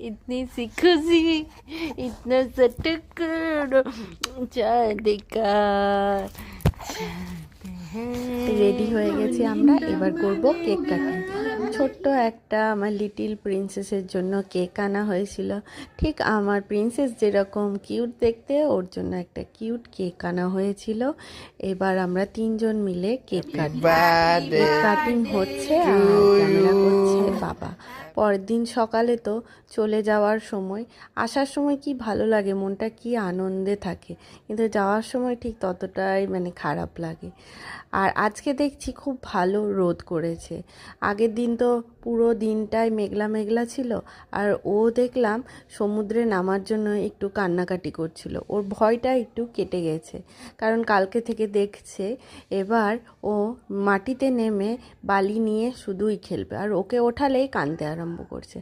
इतनी सी खुशी इतना सा टुकड़ो चांदी का রেডি হয়ে গেছি আমরা এবার করব কেক কাটিং ছোট্ট একটা আমার লিটিল প্রিন্সেসের জন্য কেক আনা হয়েছিল ঠিক আমার প্রিন্সেস যেরকম কিউট দেখতে ওর জন্য একটা কিউট কেক আনা হয়েছিল এবার আমরা তিনজন মিলে কেক কাটবো কেক কাটিং হচ্ছে আর ক্যামেরা করছে বাবা পরের দিন সকালে তো চলে যাওয়ার সময়। আসার সময় কি ভালো লাগে? মনটা কি আনন্দে থাকে? কিন্তু যাওয়ার সময় ঠিক ততটাই মানে খারাপ লাগে। আর আজকে দেখছি খুব ভালো রোদ করেছে। আগের দিন তো পুরো দিনটাই মেঘলা মেঘলা ছিল। আর ও দেখলাম সমুদ্রে নামার জন্য একটু কান্নাকাটি করছিল। ওর ভয়টা একটু কেটে গেছে। কারণ কালকে থেকে দেখছে এবার ও মাটিতে নেমে বালি নিয়ে শুধুই খেলবে। আর ওকে ওঠালেই কাঁদতে আরম্ভ করছে।